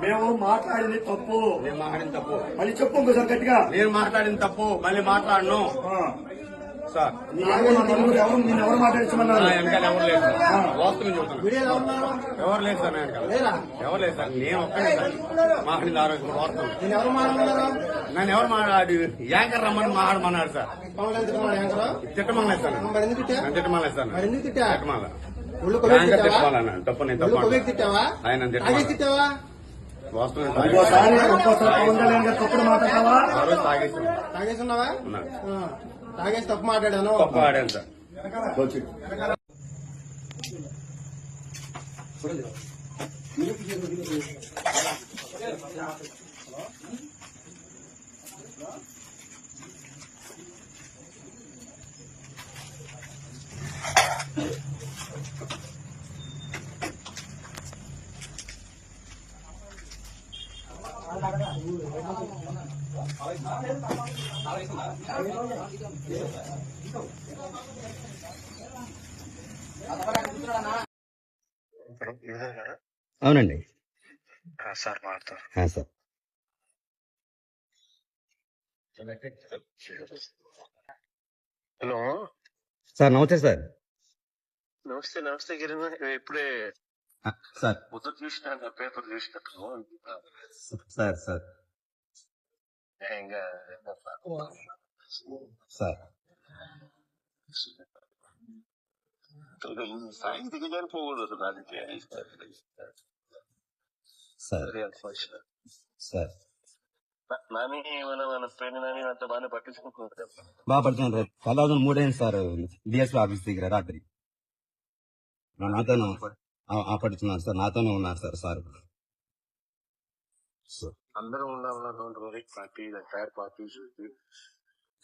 మేము మాట్లాడింది తప్పు. నేను మాట్లాడిన తప్పు. మళ్ళీ చెప్పు ఇంకోసారి గట్టిగా. నేను మాట్లాడిన తప్పు మళ్ళీ మాట్లాడను. సార్. నీ వెనకాల నలుగురు ఎవరు? నేను ఎవరు నా మాట్లాడించమన్నారు వెనకాల ఎవరు లేదు సార్. వాస్తవం చెబుతాను ఎవరు లేదు సార్ నా వెనకాల. ఎవరు లేదు సార్. నేను ఒక్కడే సార్. మాట్లాడింది ఆ రోజు వాస్తవం. నేను ఎవరు మాట్లాడారు నన్ను ఎవరు మాట్లాడి యాంకర్ రమ్మని మాట్లాడమన్నాడు సార్. తిట్టమలేదు సార్. తిట్టమలేదు తిట్టమల యాంకర్ తప్పు నేను తప్పు ఆయన వాస్తవం తాగేసి తప్పు మాట్లాడాను తప్పు ఆడాను సార్ వచ్చి. అవునండి. Sir hello. సార్ నమస్తే సార్. నమస్తే నమస్తే కిరణ్ ఇప్పుడే సార్. పొద్దు చూసిన పేపర్ చూసినట్టు సార్ సార్. ఇంకా సార్ సాయం దిగజారి పోకూడదు దానికి సార్ సార్ నాని మన మన ఫ్రెండ్ నాని అంత బాగానే పట్టించుకుంటున్నారు కదా. బాగా పడుతున్నాను సార్ తెల్లవారు మూడైంది సార్ డిఎస్పీ ఆఫీస్ దగ్గర రాత్రి నా- నాతోనే ఆ, ఆ, పడుతున్నారు సార్ నాతోనే ఉన్నారు సార్ సార్ అందరూ ఉండాలి party tyre parties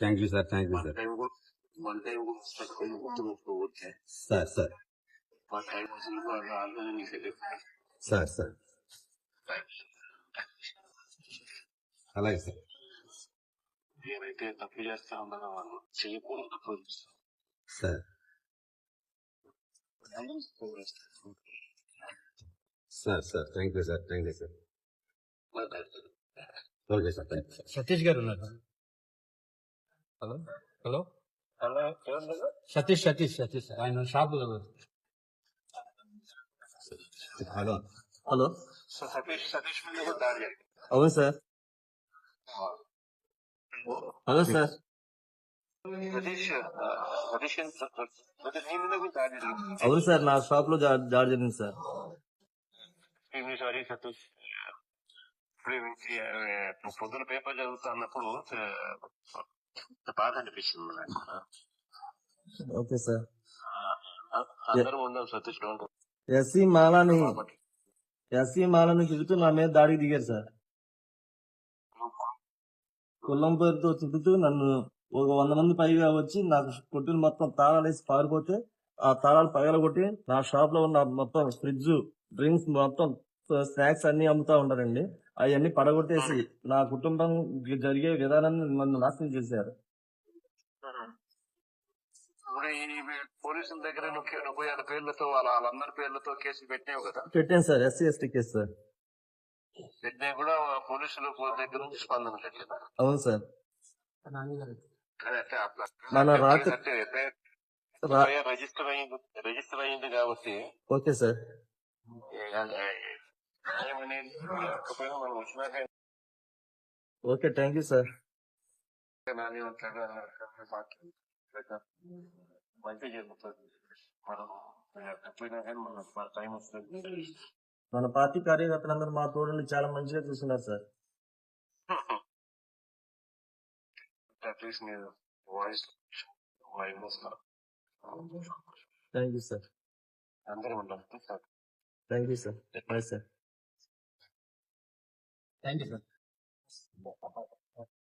thank you sir thank you sir one time కూడా sir sir one time sir sir అలాగే సార్ ఏమైతే తప్పు చేస్తా ఉన్నారో వాళ్ళు చేయకూడదు తప్పు చేస్తారు. Sir. Sir sir thank you sir thank you sir మాట్లాడతారు. Okay sir thank you sir Satish garu ఉన్నారు హలో హలో అలా ఏమన్నా సతీష్ సతీష్ సతీష్ ఆయన shop hello hello so Satish Satish మీద కూడా దాడి జరిగింది అవును సార్ హలో సార్ సతీష్ ఆ, సతీష్ ఎంత- సతీష్ నీ మీద కూడా దాడి జరిగింది అవును సార్ నా షాప్లో దాడి జరిగింది సార్ సారీ సతీష్ ఇప్పుడు పొద్దున పేపర్ చదువుతా అన్నప్పుడు బాధ అనిపిస్తుంది నాకు. Okay sir. అందరం ఉందాం సతీష్ ఎస్సీ మాలని ఎస్సీ మాలని తిరుగుతూ నా మీద దాడికి దిగారు సార్. కుల్లం పేరుతో తిరుగుతూ నన్ను ఒక వంద మంది పైగా వచ్చి నాకు కొట్టిన మొత్తం తాళాలు వేసి పారిపోతే ఆ తాళాలు పగలగొట్టి నా షాప్లో ఉన్న మొత్తం ఫ్రిడ్జ్ డ్రింక్స్ మొత్తం స్నాక్స్ అన్ని అమ్ముతా ఉన్నారండి. అవన్నీ పడగొట్టేసి నా కుటుంబం జరిగే విధానాన్ని నన్ను నాశనం చేశారు. పోలీసుల దగ్గర నువ్వు వాళ్ళ పేర్లతో వాళ్ళ వాళ్ళందరి పేర్లతో కేసులు పెట్టావు కదా? పెట్టాను sir. SC ST case sir. పెట్టినా కూడా పోలీసుల దగ్గర నుంచి స్పందన లేదు అవును సార్. మన రాత్రి- రిజిస్టర్ అయింది రిజిస్టర్ అయింది కాబట్టి okay sir. Okay thank you sir మంచి జరుగుతుంది మనం ఎప్పుడైనా కానీ మన మన టైం వస్తుంది మన పార్టీ కార్యకర్తలందరూ మా తోడుని చాలా మంచిగా చూస్తున్నారు సార్ థ్యాంక్ యూ సార్ అందరం thank you sir bye sir thank you sir